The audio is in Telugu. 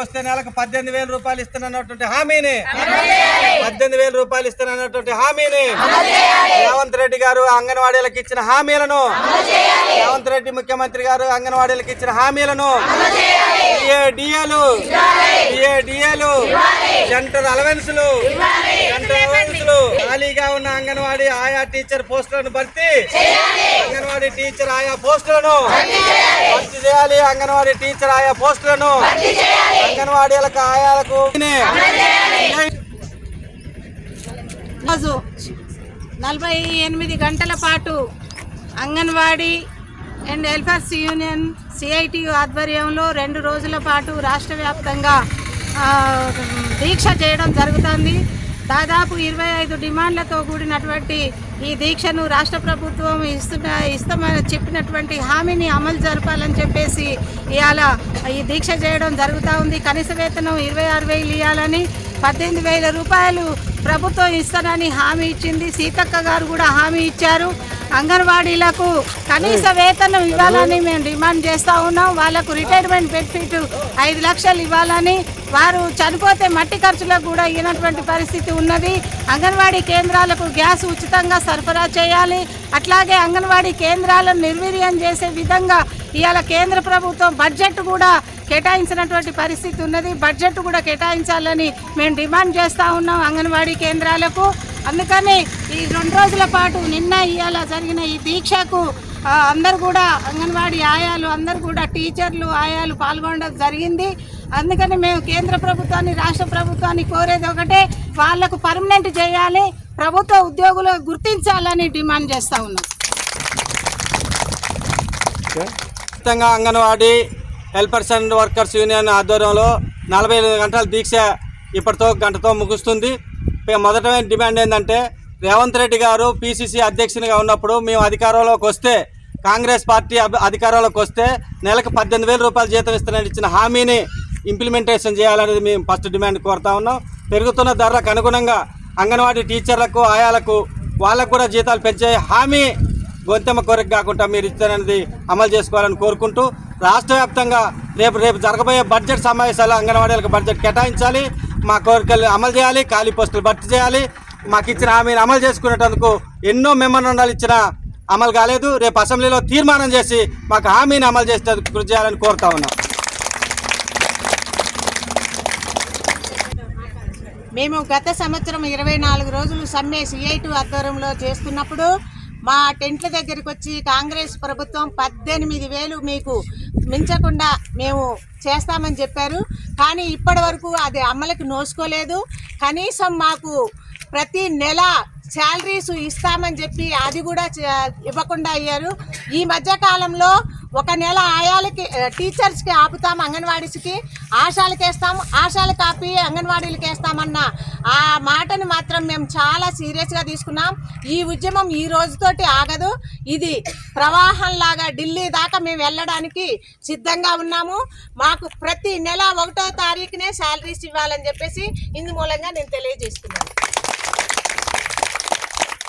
వస్తే నెలకు పద్దెనిమిది వేల రూపాయలు ఇస్తున్నటువంటి హామీని. పద్దెనిమిది వేల రూపాయలు ఇస్తున్నటువంటి హామీని. రేవంత్ రెడ్డి గారు అంగన్వాడీలకు ఇచ్చిన హామీలను. రేవంత్ రెడ్డి ముఖ్యమంత్రి గారు అంగన్వాడీలకు ఇచ్చిన హామీలను. డిఏలు. డిఏలు. సెంటర్ అలవెన్స్లు. ఖాళీగా ఉన్న అంగన్వాడీ ఆయా టీచర్ పోస్టులను భర్తీ అంగన్వాడీ టీచర్ ఆయా పోస్టులను భర్తీ చేయాలి. అంగన్వాడీ టీచర్ ఆయా పోస్టులను అంగన్వాడీలకు ఆయాలకు రోజు నలభై ఎనిమిది గంటల పాటు anganwadi and welfares union CITU ఆధ్వర్యంలో రెండు రోజుల పాటు రాష్ట్ర వ్యాప్తంగా ఆ, దీక్ష చేయడం జరుగుతుంది. దాదాపు ఇరవై ఐదు డిమాండ్లతో కూడినటువంటి ఈ దీక్షను రాష్ట్ర ప్రభుత్వం ఇస్తున్న ఇస్తామని చెప్పినటువంటి హామీని అమలు జరపాలని చెప్పేసి ఇవాళ ఈ దీక్ష చేయడం జరుగుతూ ఉంది. కనీస వేతనం ఇరవై ఆరు వేలు ఇవ్వాలని పద్దెనిమిది వేల రూపాయలు ప్రభుత్వం ఇస్తానని హామీ ఇచ్చింది. సీతక్క గారు కూడా హామీ ఇచ్చారు. అంగన్వాడీలకు కనీస వేతనం ఇవ్వాలని మేము డిమాండ్ చేస్తూ ఉన్నాం. వాళ్ళకు రిటైర్మెంట్ బెనిఫిట్ ఐదు లక్షలు ఇవ్వాలని. వారు చనిపోతే మట్టి ఖర్చులకు కూడా ఇవ్వనటువంటి పరిస్థితి ఉన్నది. అంగన్వాడీ కేంద్రాలకు గ్యాస్ ఉచితంగా సరఫరా చేయాలి. అట్లాగే అంగన్వాడీ కేంద్రాలను నిర్వీర్యం చేసే విధంగా ఇవాళ కేంద్ర ప్రభుత్వం బడ్జెట్ కూడా కేటాయించినటువంటి పరిస్థితి ఉన్నది. బడ్జెట్ కూడా కేటాయించాలని మేము డిమాండ్ చేస్తూ ఉన్నాం అంగన్వాడీ కేంద్రాలకు. అందుకని ఈ రెండు రోజుల పాటు నిన్న ఇవాళ జరిగిన ఈ దీక్షకు అందరు కూడా అంగన్వాడీ ఆయాలు అందరు కూడా టీచర్లు ఆయాలు పాల్గొనడం జరిగింది. అందుకని మేము కేంద్ర ప్రభుత్వాన్ని రాష్ట్ర ప్రభుత్వాన్ని కోరేది ఒకటే వాళ్ళకు పర్మనెంట్ చేయాలి ప్రభుత్వ ఉద్యోగులు గుర్తించాలని డిమాండ్ చేస్తూ ఉన్నాం. ఖచ్చితంగా anganwadi helpers and workers union ఆధ్వర్యంలో నలభై ఐదు గంటల దీక్ష ఇప్పటితో గంటతో ముగుస్తుంది. మొదట డిమాండ్ ఏంటంటే రేవంత్ రెడ్డి గారు పిసిసి అధ్యక్షునిగా ఉన్నప్పుడు మేము అధికారంలోకి వస్తే కాంగ్రెస్ పార్టీ అభి- అధికారంలోకి వస్తే నెలకు పద్దెనిమిది వేల రూపాయలు జీతం ఇస్తానని ఇచ్చిన హామీని ఇంప్లిమెంటేషన్ చేయాలనేది మేము ఫస్ట్ డిమాండ్ కోరుతా ఉన్నాం. పెరుగుతున్న ధరలకు అనుగుణంగా అంగన్వాడీ టీచర్లకు ఆయాలకు వాళ్ళకు కూడా జీతాలు పెంచే హామీ గొంతెమ్మ కోరిక కాకుండా మీరు ఇస్తారనేది అమలు చేసుకోవాలని కోరుకుంటూ రాష్ట్ర వ్యాప్తంగా రేపు రేపు జరగబోయే బడ్జెట్ సమావేశాలు అంగన్వాడీలకు బడ్జెట్ కేటాయించాలి. మా కోరికలు అమలు చేయాలి ఖాళీ పోస్టులు భర్తీ చేయాలి. మాకు ఇచ్చిన హామీని అమలు చేసుకునేటందుకు ఎన్నో మెమోరాండాలు ఇచ్చిన అమలు కాలేదు. రేపు అసెంబ్లీలో తీర్మానం చేసి మాకు హామీని అమలు చేసేందుకు కృషి చేయాలని కోరుతా ఉన్నాం. మేము గత సంవత్సరం ఇరవై నాలుగు రోజులు సమ్మె సిఐటు ఆధ్వర్యంలో చేస్తున్నప్పుడు మా టెంట్ల దగ్గరికి వచ్చి కాంగ్రెస్ ప్రభుత్వం పద్దెనిమిది వేలు మీకు మించకుండా మేము చేస్తామని చెప్పారు. కానీ ఇప్పటి వరకు అది అమలుకి నోసుకోలేదు. కనీసం మాకు ప్రతి నెల శాలరీస్ ఇస్తామని చెప్పి అది కూడా చ- ఇవ్వకుండా అయ్యారు. ఈ మధ్యకాలంలో ఒక నెల ఆయాలకి టీచర్స్కి ఆపుతాం అంగన్వాడీస్కి. ఆశాలకి వేస్తాం ఆశాలకు ఆపి అంగన్వాడీలకి వేస్తామన్న ఆ మాటని మాత్రం మేము చాలా సీరియస్గా తీసుకున్నాం. ఈ ఉద్యమం ఈ రోజుతోటి ఆగదు. ఇది ప్రవాహంలాగా ఢిల్లీ దాకా మేము వెళ్ళడానికి సిద్ధంగా ఉన్నాము. మాకు ప్రతి నెల ఒకటో తారీఖునే శాలరీస్ ఇవ్వాలని చెప్పేసి ఇందు మూలంగా నేను తెలియజేస్తున్నాను.